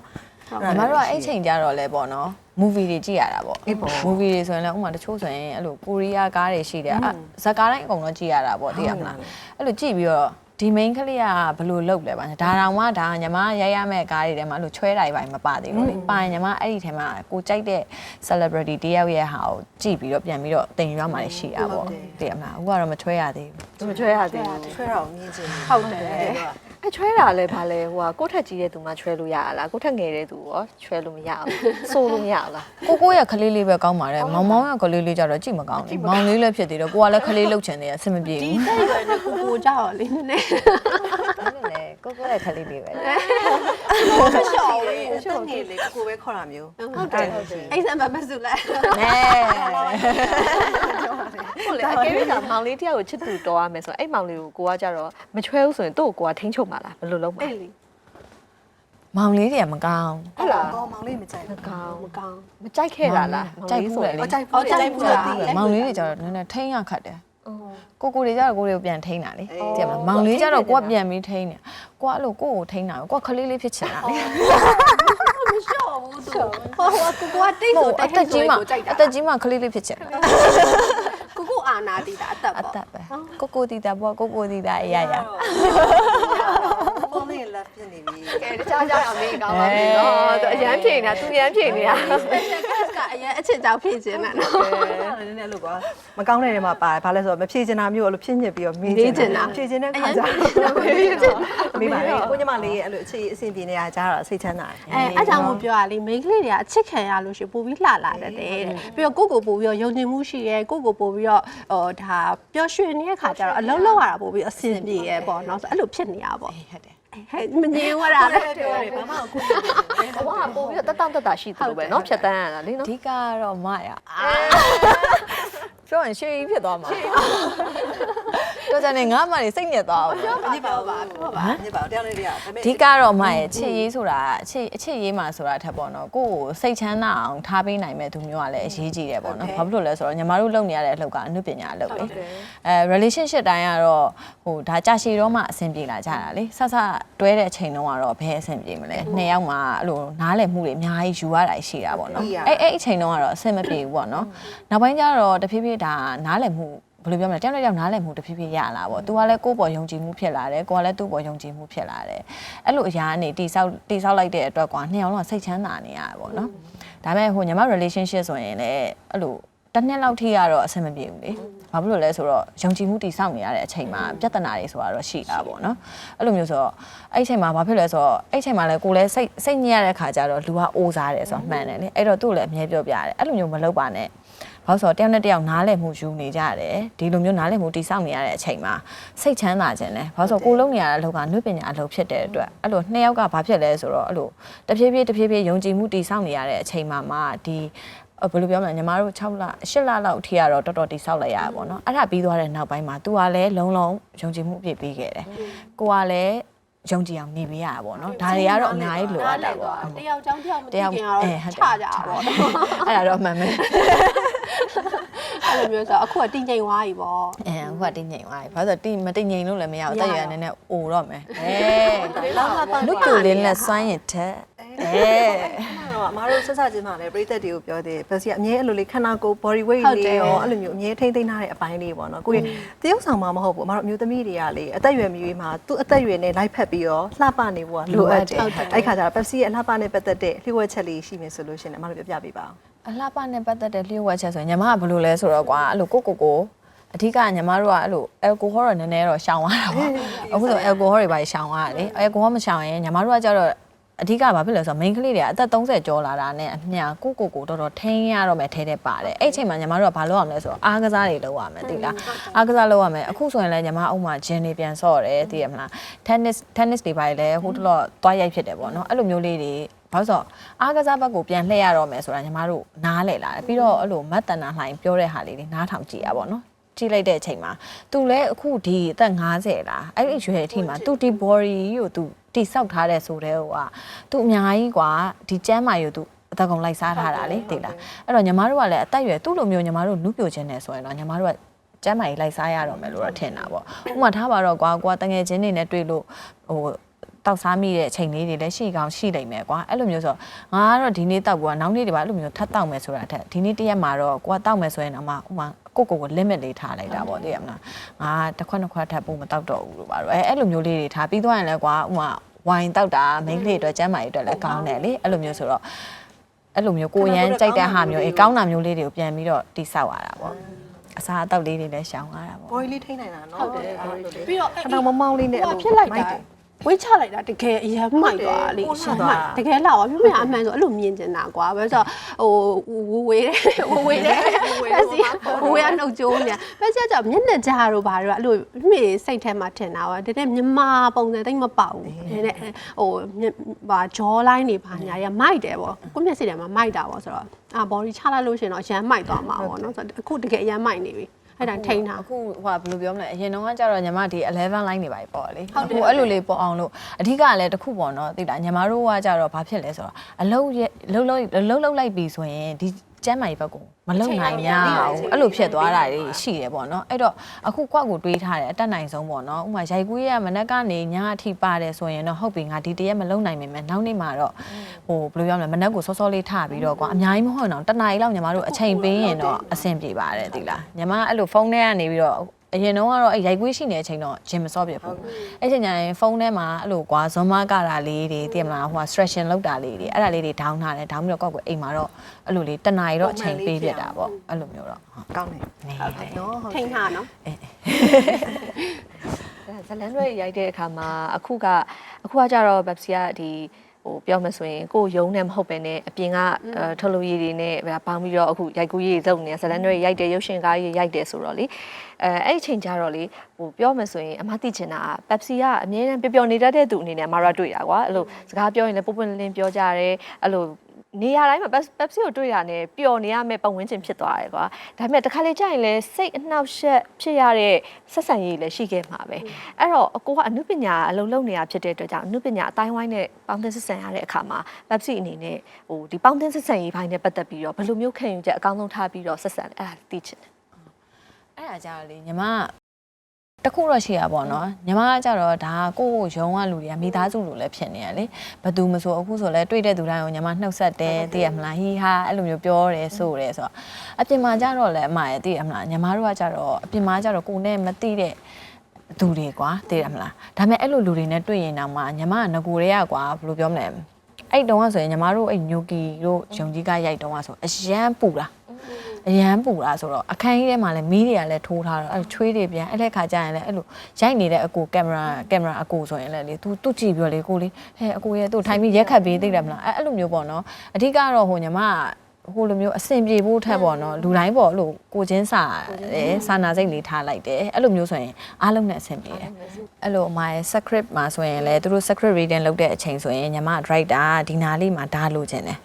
ညီမတို့ကအဲ့ချိန်ကြတော့လဲပေါ့နော် movie တွေကြည့်ရတာပေါ့အေးပေါ့ movie တွေဆိုရင်လည်းဥပမာတချို့ဆိုရင်အဲ့လိုကိုရီးယားကားတွေရှိတယ်အဲ့ဇာတ်ကားတိုင်းအကုန်လုံးကြည့်ရတာပေါ့သိရမလားအဲ့လိုကြည့်ပြီးတော့ ဒီ main ကလေးကဘယ်လိုလုပ်လဲပါဒါတောင်မှဒါညီမရိုက်ရမယ့်ကားတွေထဲမှာအဲ့လိုချွဲတာတွေပါမပါသေးဘူးလေပါရင်ညီမအဲ့ဒီထဲမှာကိုကြိုက်တဲ့ celebrity တယောက်ရဲ့ဟာကိုကြည့်ပြီးတော့ပြန်ပြီးတော့တင်ရမှာရှိတာပေါ့သိရမလားအခုကတော့မချွဲရသေးဘူးမချွဲရသေးဘူးဆွဲတော့မြင်ချင်းဟုတ်တယ်အချွဲတာလည်းဗာလဲဟိုကကိုယ့်ထက်ကြီးတဲ့သူမှချွဲလို့ရလားကိုယ့်ထက်ငယ်တဲ့သူရောချွဲလို့မရဘူးစိုးလို့မရဘူးလားကိုကိုရဲ့ခလေးလေးပဲကောင်းပါတယ်မောင်မောင်ရဲ့ခလေးလေးကြတော့ကြည့်မကောင်းဘူးမောင်လေးလည်းဖြစ်သေးတယ်ကိုကလည်းခလေးလှုပ်ချင်တယ်အဆင်မပြေဒီဘူးတဲ့ရွယ်နဲ့ကိုကိုကြောက်လေးနည်းနည်းဒါနဲ့လေကိုကိုရဲ့ခလေးလေးပဲမလျှော်ဘူးအသက်ငယ်လေကိုပဲခေါ်တာမျိုးဟုတ်တယ်အဲ့စံမမစုလဲနဲဟုတ်လေအကယ်၍သာမောင်လေးတယောက်ကိုချစ်သူတော်ရမယ်ဆိုတော့အဲ့မောင်လေးကိုကိုကကြတော့မချွဲဘူးဆိုရင်သူ့ကိုကိုကထိန်းချုပ်မှာလားဘယ်လိုလုပ်မှာအဲ့လေမောင်လေးတွေကမကောင်းဟုတ်လားကောင်းမောင်လေးမကြိုက်ဘူးကောင်းမကောင်းမကြိုက်ခဲ့တာလားမောင်လေးဆိုရင်အကြိုက်ဟောဘူးကြိုကြိုက်က်ဘူးဘူးလားလားမောင်လေးတွေကြတော့နည်းနည်းထိန်းရခတ်တယ် ကိုကိုတွေကြတော့ကိုတွေကိုပြန်ထိန်းတာလေကြည့်မလားမောင်လေးကြတော့ကိုကပြန်ပြီးထိန်းတယ်ကိုကအဲ့လိုကိုကိုထိန်းတာကိုကခလေးလေးဖြစ်ချင်တာလေမလျှော်ဘူးသူဟောဟိုကိုကိုကတိတ်ဆိုအတိုက်သက်ကြီးမှကိုကြိုက်တာအသက်ကြီးမှခလေးလေးဖြစ်ချင်တယ်ကိုကိုအာနာတီတာအသက်အပေါ့သက်ပဲကိုကိုတီတာပေါ့ကိုကိုတီတာအရာရာကောင်းလေးလက်ဖြစ်နေပြီကဲတခြားကြောင်အောင်နေကောင်းပါပြီနော်သူအရန်ဖြေနေတာသူအရန်ဖြေနေတာ special guest က အရင်အချစ်ကြောင့်ဖြစ်ခြင်းနဲ့နော်နည်းနည်းလို့ကွာမကောင်းတဲ့နေရာမှာပါတယ်ဘာလဲဆိုတော့မဖြေချင်တာမျိုးအဲ့လိုဖြစ်ညစ်ပြီးတော့မေးချင်တာဖြေချင်တဲ့ခါကျမေးပါလေကိုညမလေးရဲ့အဲ့လိုအခြေအဆင်ပြေနေတာကြားတော့စိတ်ချမ်းသာတယ်အဲအဲ့ကြောင့်မို့ပြောရလေ main ကလေးတွေကအချစ်ခံရလို့ရှိရင်ပို့ပြီးလှလာတတ်တယ်တဲ့ပြီးတော့ကိုကိုပို့ပြီးတော့ယုံကြည်မှုရှိရဲကိုကိုပို့ပြီးတော့ဟိုဒါပျော်ရွှင်နေတဲ့ခါကျတော့အလုံးလုံးရတာပို့ပြီးအဆင်ပြေရဲပေါ့နော်ဆိုအဲ့လိုဖြစ်နေရပေါ့ ဟုတ်တယ် ဟဲ့မငြင်းဝတာလေ ပြောတယ်ဘာမှအခု ဘဝကပို့ပြီးတော့တက်တောင့်တက်တာရှိသလိုပဲเนาะဖြတ်တန်းရတာလေ အ เนาะ ဓိကတော့မရပြောရင်ရှေ့ကြီးဖြစ်သွားမှာ တော့ကြနေငါမှနေစိတ်ညစ်သွားအောင်ညစ်ပါဦးပါပြောပါညစ်ပါတရားလေးတွေကဒါပေမဲ့အဓိကတော့မရဲ့ချစ်ရေးဆိုတာအချစ်အချစ်ရေးမှာဆိုတာထက်ပေါ့နော်ကိုယ့်ကိုစိတ်ချမ်းသာအောင်ထားပေးနိုင်မဲ့သူမျိုးကလည်းအရေးကြီးတယ်ပေါ့နော်ဘာဖြစ်လို့လဲဆိုတော့ညီမတို့လုပ်နေရတဲ့အလုပ်ကအနုပညာအလုပ်လေအဲ relationship တိုင်းကတော့ဟိုဒါကြာရှည်တော့မှအဆင်ပြေလာကြတာလေဆက်ဆက်တွဲတဲ့အချိန်တုန်းကတော့ဘယ်အဆင်ပြေမလဲနှစ်ယောက်မှအဲ့လိုနားလည်မှုတွေအများကြီးယူရတာရှိတာပေါ့နော်အဲ့အဲ့အချိန်တုန်းကတော့အဆင်မပြေဘူးပေါ့နော်နောက်ပိုင်းကျတော့တဖြည်းဖြည်းဒါနားလည်မှု ဘယ်လိုပြောမလဲတယောက်နဲ့တယောက်နားလည်မှုတဖြည်းဖြည်းရလာပေါ့။ तू ကလည်းကိုယ့်ပေါ်ယုံကြည်မှုဖြစ်လာတယ်။ကိုကလည်းသူ့ပေါ်ယုံကြည်မှုဖြစ်လာတယ်။အဲ့လိုအရာကနေတိဆောက်တိဆောက်လိုက်တဲ့အတွက်ကွာနှစ်ယောက်လုံးကစိတ်ချမ်းသာနေရတာပေါ့နော်။ဒါပေမဲ့ဟိုညီမ relationship ဆိုရင်လည်းအဲ့လိုတစ်နှစ်လောက်ထိကတော့အဆင်မပြေဘူးလေ။ဘာဖြစ်လို့လဲဆိုတော့ယုံကြည်မှုတိဆောက်နေရတဲ့အချိန်မှာပြဿနာတွေဆိုတာတော့ရှိတာပေါ့နော်။အဲ့လိုမျိုးဆိုတော့အဲ့အချိန်မှာဘာဖြစ်လဲဆိုတော့အဲ့အချိန်မှာလည်းကိုလည်းစိတ်စိတ်ညစ်ရတဲ့ခါကျတော့လူကအိုးစားတယ်ဆိုတော့မှန်တယ်လေ။အဲ့တော့သူ့ကိုလည်းအမြဲပြောပြရတယ်။အဲ့လိုမျိုးမလုပ်ပါနဲ့။ ဘာလို့ဆိုတော့တယောက်နဲ့တယောက်နားလည်မှုယူနေကြတယ်ဒီလိုမျိုးနားလည်မှုတိစောက်နေရတဲ့အချိန်မှာစိတ်ချမ်းသာခြင်းလဲဘာလို့ဆိုတော့ကိုလုံးနေရတဲ့အလုပ်ကနုပညာအလုပ်ဖြစ်တဲ့အတွက်အဲ့လိုနှစ်ယောက်ကဘာဖြစ်လဲဆိုတော့အဲ့လိုတဖြည်းဖြည်းတဖြည်းဖြည်းယုံကြည်မှုတိစောက်နေရတဲ့အချိန်မှာမှဒီဘယ်လိုပြောမလဲညီမတို့6လ8လလောက်အထိကတော့တော်တော်တိစောက်လိုက်ရတာပေါ့နော်အဲ့ဒါပြီးသွားတဲ့နောက်ပိုင်းမှာ तू ကလည်းလုံးလုံးယုံကြည်မှုပြည့်ပြီးခဲ့တယ်ကိုကလည်း ယုံကြည်အောင်နေပေးရတာပေါ့နော်ဒါတွေကတော့အများကြီးလိုအပ်တာပေါ့တယောက်ကြောင့်တယောက်မသိခင်ကတော့ချကြတာပေါ့အဲ့ဒါတော့အမှန်ပဲအဲ့လိုမျိုးဆိုတော့အခုကတင်ငိမ်သွားပြီပေါ့အဲအခုကတင်းငိမ်သွားပြီဘာလို့လဲဆိုတော့တင်းမတင်းငိမ်လို့လည်းမရဘူးအသက်အရွယ်နည်းနည်းအိုတော့မယ်အဲလောက်လာပါလူပြိုလေးနဲ့စွမ်းရင်ထက် အဲတော့အမားတို့ဆက်ဆက်ချင်းမှလည်းပြိသက်တွေကိုပြောသေးတယ်ပက်စီကအမြဲအဲ့လိုလေးခန္ဓာကိုယ် body weight ဟုတ်တယ်လေးရောအဲ့လိုမျိုးအမြဲထိမ့်သိမ့်ထားတဲ့အပိုင်းလေးပေါ့နော်ကိုကြီးတရုပ်ဆောင်မှမဟုတ်ဘူးအမားတို့အမျိုးသမီးတွေကလေအသက်အရွယ်မရွေးမှာသူ့အသက်အရွယ်နဲ့လိုက်ဖက်ပြီးတော့လှပနေဖို့ကလိုအပ်တယ်အဲ့ခါကျတော့ပက်စီရဲ့အလှပနဲ့ပတ်သက်တဲ့လျှို့ဝှက်ချက်လေးရှိမယ်ဆိုလို့ရှိရင်အမားတို့ပြပြပေးပါအောင်အလှပနဲ့ပတ်သက်တဲ့လျှို့ဝှက်ချက်ဆိုရင်ညီမကဘယ်လိုလဲဆိုတော့ကွာအဲ့လိုကိုကိုကိုအဓိကညီမတို့ကအဲ့လိုအယ်ကိုဟောတော့နည်းနည်းတော့ရှောင်ရတာပေါ့အခုဆိုအယ်ကိုဟောတွေပါရှောင်ရတယ်လေအယ်ကိုဟောမရှောင်ရင်ညီမတို့ကကြတော့ အဓိကဘာဖြစ်လဲဆိုတော့ main ကလေးတွေကအသက်30ကျော်လာတာနဲ့အမျှကိုကိုကိုတော်တော်ထိန်းရတော့မယ်ထဲထဲပါတယ်အဲ့အချိန်မှာညီမတို့ကဘာလုပ်ရမလဲဆိုတော့အားကစားတွေလုပ်ရမယ်သိလားအားကစားလုပ်ရမယ်အခုဆိုရင်လည်းညီမအုံမှာဂျင်တွေပြန်ဆော့ရတယ်သိရမလား tennis tennis တွေပါလေဟိုတလောသွားရိုက်ဖြစ်တယ်ပေါ့နော်အဲ့လိုမျိုးလေးတွေ ဘာလို့ဆိုတော့အားကစားဘက်ကိုပြန်လှည့်ရတော့မယ်ဆိုတာညီမတို့နားလည်လာတယ်ပြီးတော့အဲ့လိုမတ်တန်နာလှိုင်ပြောတဲ့ဟာလေးတွေနားထောင်ကြည့်ရပါတော့ကြည့်လိုက်တဲ့အချိန်မှာ तू လည်းအခုဒီအသက်50လားအဲ့ဒီအရွယ်အထိမှာ तू ဒီ body ကို तू တိဆောက်ထားတဲ့ဆိုတဲ့ဟိုက तू အများကြီးกว่าဒီကျမ်းမာကို तू အသက်ကုန်လိုက်စားထားတာလေသိလားအဲ့တော့ညီမတို့ကလည်းအသက်အရွယ်သူ့လိုမျိုးညီမတို့နုပြိုခြင်းနေဆိုရင်တော့ညီမတို့ကကျမ်းမာရေးလိုက်စားရတော့မယ်လို့တော့ထင်တာပေါ့ဥပမာထားပါတော့ကွာကွာတငယ်ချင်းတွေနဲ့တွေ့လို့ဟို တောက်စားမိတဲ့အချိန်လေးတွေလည်းရှိကောင်းရှိနိုင်မယ်ကွာအဲ့လိုမျိုးဆိုတော့ငါကတော့ဒီနေ့တောက်ကွာနောက်နေ့တွေပါအဲ့လိုမျိုးထပ်တောက်မယ်ဆိုတာအထက်ဒီနေ့တစ်ရက်မှာတော့ကိုကတောက်မယ်ဆိုရင်တော့မှဥမာကိုကိုကို limit လေးထားလိုက်တာပေါ့သိရမလားငါတစ်ခွက်နှစ်ခွက်ထပ်ဖို့မတောက်တော့ဘူးလို့ပါတော့အဲအဲ့လိုမျိုးလေးတွေထားပြီးသွားရင်လည်းကွာဥမာ ဝိုင်တောက်တာမိန်းကလေးအတွက်ကျမ်းမာရေးအတွက်လည်းကောင်းတယ်လေအဲ့လိုမျိုးဆိုတော့အဲ့လိုမျိုးကိုရမ်းကြိုက်တဲ့ဟာမျိုးအေးကောင်းတာမျိုးလေးတွေကိုပြန်ပြီးတော့တိဆောက်ရတာပေါ့အစားအသောက်လေးတွေလည်းရှောင်ရတာပေါ့ body လေးထိမ့်နိုင်တာနော်ဟုတ်တယ်ပြီးတော့ခဏမောင်မောင်လေးနဲ့ဟိုဖြစ်လိုက်တာ ဝိတ်ချလိုက်တာတကယ်အရမ်းမိုက်သွားလေရှမ်းမိုက်တကယ်လာပါပြမအမှန်ဆိုအဲ့လိုမြင်ကျင်တာကွာဘယ်ဆိုဟိုဝဝေးတယ်ဝဝေးတယ်ဖက်စီဝဝေးကနှုတ်ကြိုးနေဖက်စီကကြောင့်မျက်နှာကြားတို့ဘာတို့အဲ့လိုမိစိတ်ထဲမှာထင်တာပါတကယ်မြမပုံစံတိတ်မပေါဘူးနည်းနည်းဟိုဘာဂျောလိုင်းတွေဘာညာရမိုက်တယ်ပေါ့ကိုမျက်စိထဲမှာမိုက်တာပေါ့ဆိုတော့အာ body ချလိုက်လို့ရှင်တော့ရမ်းမိုက်သွားမှာပေါ့နော်ဆိုတော့အခုတကယ်ရမ်းမိုက်နေပြီ အဲ့ဒါထိန်းတာအခုဟိုကဘယ်လိုပြောမလဲအရင်တော့ကကြတော့ညီမဒီ11 line တွေပါပေါ့လေဟုတ်တယ်အခုအဲ့လိုလေးပေါ်အောင်လို့အဓိကလည်းတစ်ခုပေါ့နော်သိလားညီမတို့ကကြတော့ဘာဖြစ်လဲဆိုတော့အလုံးရဲ့လုံးလုံးလုံးလုံးလိုက်ပြီဆိုရင်ဒီ ကျမ်းမာရေးဘက်ကိုမလုံနိုင်ရဘူးအဲ့လိုဖြစ်သွားတာတွေရှိတယ်ပေါ့နော်အဲ့တော့အခုကွက်ကိုတွေးထားတယ်အတက်နိုင်ဆုံးပေါ့နော်ဥပမာရိုက်ကူးရမနက်ကနေညအထိပါတယ်ဆိုရင်တော့ဟုတ်ပြီငါဒီတရက်မလုံနိုင်မိမယ်နောက်နေ့မှာတော့ဟိုဘယ်လိုပြောမလဲမနက်ကိုစောစောလေးထပြီးတော့ကွာအများကြီးမဟုတ်တော့တနားရီလောက်ညီမတို့အချိန်ပေးရင်တော့အဆင်ပြေပါတယ်သိလားညီမအဲ့လိုဖုန်းထဲကနေပြီးတော့ အရင်တော့ကတော့အဲ့ရိုက်ကွေးရှိနေတဲ့အချိန်တော့ဂျင်မစော့ပြဘူးအဲ့ချိန်ကျရင်ဖုန်းထဲမှာအဲ့လိုကွာဇွန်မကတာလေးတွေသိမလားဟို stretching လုပ်တာလေးတွေအဲ့ဒါလေးတွေ down ထားတယ် down ပြီးတော့ကောက်ကိုအိမ်မှာတော့အဲ့လိုလေးတနားရီတော့အချိန်ပေးပြတာပေါ့အဲ့လိုမျိုးတော့ဟုတ်ကောင်းတယ်နေတယ်နော်ဟုတ်ထိန်းထားနော်ဇလန်တွေရိုက်တဲ့အခါမှာအခုကအခုကကြတော့ဘက်ဆီကဒီ ဟိုပြောမှဆိုရင်ကိုယ်ယုံနဲ့မဟုတ်ပဲနဲ့အပြင်ကအဲထုတ်လို့ရည်တွေနဲ့ပေါင်းပြီးတော့အခုရိုက်ကူးရည်လုပ်နေဇလန်တွေရိုက်တယ်ရုပ်ရှင်ကားကြီးရိုက်တယ်ဆိုတော့လေအဲအဲ့ဒီချိန်ကျတော့လေဟိုပြောမှဆိုရင်အမသိချင်တာပက်ဆီကအမြဲတမ်းပျော်ပျော်နေတတ်တဲ့သူအနေနဲ့အမရတွေ့တာကွာအဲ့လိုစကားပြောရင်လည်းပွပွလင်းလင်းပြောကြတယ်အဲ့လို နေရာတိုင်းမှာပက်ဆီကိုတွေ့ရနဲ့ပျော်နေရမယ့်ပတ်ဝန်းကျင်ဖြစ်သွားတယ်ကွာဒါပေမဲ့တစ်ခါလေကြာရင်လည်းစိတ်အနှောက်အယှက်ဖြစ်ရတဲ့ဆက်ဆံရေးလည်းရှိခဲ့မှာပဲအဲ့တော့အကိုကအနုပညာအလုံးလုံးနေတာဖြစ်တဲ့အတွက်ကြောင့်အနုပညာအတိုင်းဝိုင်းနဲ့ပေါင်းသင်းဆက်ဆံရတဲ့အခါမှာပက်ဆီအနေနဲ့ဟိုဒီပေါင်းသင်းဆက်ဆံရေးဘိုင်းနဲ့ပတ်သက်ပြီးတော့ဘယ်လိုမျိုးခံယူချက်အကောင်းဆုံးထားပြီးတော့ဆက်ဆံအဲ့ဒါသိချင်တယ်အဲ့ဒါကြတော့လေညီမ တခုတော့ရှိရပါတော့ညီမကကြတော့ဒါကိုယ့်ကိုယုံရလူတွေကမိသားစုလိုလည်းဖြစ်နေရလေဘသူမဆိုအခုဆိုလဲတွေ့တဲ့သူတိုင်းကိုညီမနှုတ်ဆက်တယ်သိရမလားဟီဟာအဲ့လိုမျိုးပြောတယ်ဆိုတယ်ဆိုတော့အပြင်မှာကြတော့လည်းအမရဲ့သိရမလားညီမတို့ကကြတော့အပြင်မှာကြတော့ကိုယ်နဲ့မသိတဲ့သူတွေကွာသိရမလားဒါပေမဲ့အဲ့လိုလူတွေနဲ့တွေ့ရင်တော့မှညီမကငကိုတွေကကွာဘယ်လိုပြောမလဲအဲ့တုန်းကဆိုရင်ညီမတို့အဲ့ညိုကီတို့ယုံကြီးကရိုက်တုန်းကဆိုအရန်ပူတာ အရန်ပူတာဆိုတော့အခန်းကြီးထဲမှာလည်းမီးတွေကလည်းထိုးထားတော့အဲ့ချွေးတွေပြန်အဲ့လက်ခါကျရင်လည်းအဲ့လိုရိုက်နေတဲ့အကိုကင်မရာကင်မရာအကိုဆိုရင်လည်းလေ तू သူ့ကြည့်ပြီးတော့လေကိုလေးဟဲ့အကိုရဲ့သူ့ထိုင်ပြီးရက်ခတ်ပေးသိတယ်မလားအဲ့အဲ့လိုမျိုးပေါ့နော်အဓိကတော့ဟိုညီမကဟိုလိုမျိုးအဆင်ပြေဖို့ထက်ပေါ့နော်လူတိုင်းပေါ့အဲ့လိုကိုချင်းစာတယ်စာနာစိတ်လေးထားလိုက်တယ်အဲ့လိုမျိုးဆိုရင်အားလုံးနဲ့အဆင်ပြေတယ်အဲ့လိုအမရဲ့ script မှာဆိုရင်လည်းသူတို့ script reading လုပ်တဲ့အချိန်ဆိုရင်ညီမ writer ဒီနာလေးမှာဒါလိုချင်တယ်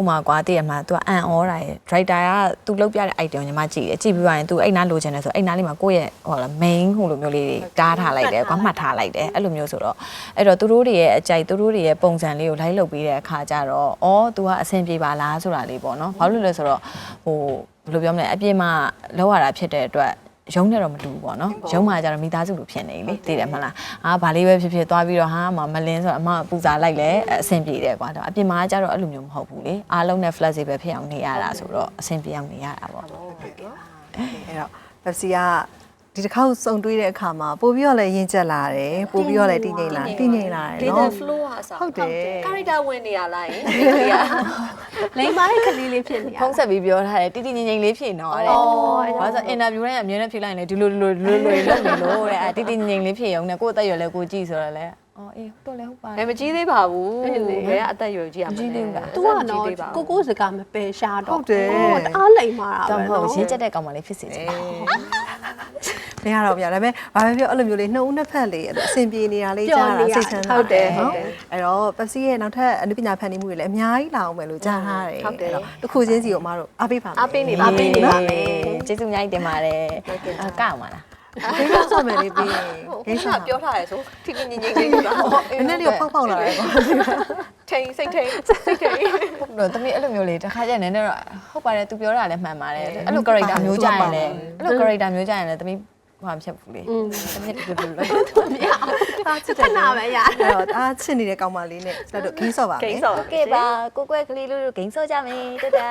ဥမာကွာတည်ရမှာ तू အန်ဩတာရယ် writer က तू လုပ်ပြတဲ့ item ကိုညီမကြည့်တယ်ကြည့်ပြီးသွားရင် तू အဲ့နာလိုချင်တယ်ဆိုအဲ့နာလေးမှာကိုယ့်ရဲ့ဟောလာ main ဟိုလိုမျိုးလေးတွေတားထားလိုက်တယ်ကွာမှတ်ထားလိုက်တယ်အဲ့လိုမျိုးဆိုတော့အဲ့တော့သူတို့တွေရဲ့အကြိုက်သူတို့တွေရဲ့ပုံစံလေးကိုလိုက်လုပ်ပြီးတဲ့အခါကျတော့ဩ तू ကအဆင်ပြေပါလားဆိုတာလေးပေါ့နော်ဘာလို့လဲဆိုတော့ဟို ဘယ်လိုပြောမလဲအပြင်မှာလောက်ရတာဖြစ်တဲ့အတွက် ရုံးနဲ့တော့မတူဘူးပေါ့နော်ရုံးမှာကျတော့မိသားစုလိုဖြစ်နေလေသိတယ်မလားအာဘာလေးပဲဖြစ်ဖြစ်သွားပြီးတော့ဟာမမလင်းဆိုတော့အမပူဇာလိုက်လဲအဆင်ပြေတယ်ကွာတော့အပြင်မှာကျတော့အဲ့လိုမျိုးမဟုတ်ဘူးလေအားလုံးနဲ့ flexible ဖြစ်အောင်နေရတာဆိုတော့အဆင်ပြေအောင်နေရတာပေါ့အဲ့တော့ Pepsi က ဒီတစ်ခါစုံတွေးတဲ့အခါမှာပို့ပြီးတော့လည်းရင့်ကျက်လာတယ်ပို့ပြီးတော့လည်းတည်ငြိမ်လာတည်ငြိမ်လာတယ်နော် data flow อ่ะဆိုဟုတ်တယ် character ဝင်နေရလားယင်ဒီကလိမ္မာတဲ့ကလေးလေးဖြစ်နေရဖုံးဆက်ပြီးပြောထားတယ်တိတိငိမ့်ငိမ့်လေးဖြစ်နေတော့တဲ့ဘာလို့ဆိုအင်တာဗျူးတိုင်းအများနဲ့ဖြေလိုက်ရင်လည်းဒီလိုဒီလိုလွယ်လွယ်လုပ်နေလို့တဲ့အဲတိတိငိမ့်ငိမ့်လေးဖြစ်ရုံနဲ့ကိုယ့်အသက်ရွယ်လဲကိုကြည့်ဆိုတော့လဲအော်အေးတော့လဲဟုတ်ပါတယ်မကြီးသေးပါဘူးဘယ်ကအသက်ရွယ်ကြီးရမလဲမကြီးသေးဘူးလား तू ကတော့ကိုကိုစကားမပယ်ရှာတော့ဟုတ်တယ်တအားလိမ့်မာတာပဲတော့ဟုတ်ရင်းကျက်တဲ့ကောင်မလေးဖြစ်စေချင်တာ မရတော့ဗျာဒါပေမဲ့ဘာပဲပြောအဲ့လိုမျိုးလေးနှစ်ဦးနှစ်ဖက်လေးအဲ့လိုအဆင်ပြေနေတာလေးကြားတာစိတ်ချမ်းသာဟုတ်တယ်ဟုတ်တယ်အဲ့တော့ Pepsi ရဲ့နောက်ထပ်အနုပညာဖန်တီးမှုတွေလည်းအများကြီးလာအောင်မယ်လို့ကြားထားတယ်ဟုတ်တယ်အဲ့တော့တစ်ခုချင်းစီကိုအမတို့အားပေးပါမယ်အားပေးနေပါအားပေးနေပါမယ်ကျေးဇူးအများကြီးတင်ပါတယ်အကောက်ပါလားဂိမ်းတော့ဆော့မယ်လေးပြီးရင်ဂိမ်းဟိုဆော့ကပြောထားတယ်ဆိုထိထိငိမ့်ငိမ့်လေးပြောတာနည်းနည်းလေးပေါက်ပေါက်လာတယ်ကွာထိန်စိတ်ထိန်စိတ်ထိန်တော့တမီးအဲ့လိုမျိုးလေးတစ်ခါကျရင်လည်းတော့ဟုတ်ပါတယ်သူပြောတာလည်းမှန်ပါတယ်အဲ့လို character မျိုးကြရင်လည်းအဲ့လို character မျိုးကြရင်လည်းတမီး ဘာမှဖြစ်ဘူးလေတမီးတူတူလို့အားချစ်ခတယ်ဏပဲရအဲ့တော့အားချစ်နေတဲ့ကောင်မလေးနဲ့ကျွန်တော်တို့ဂိမ်းဆော့ပါမယ်ဂိမ်းဆော့ကဲပါကိုကွဲကလေးလို့ဂိမ်းစောကြမယ်တဒါ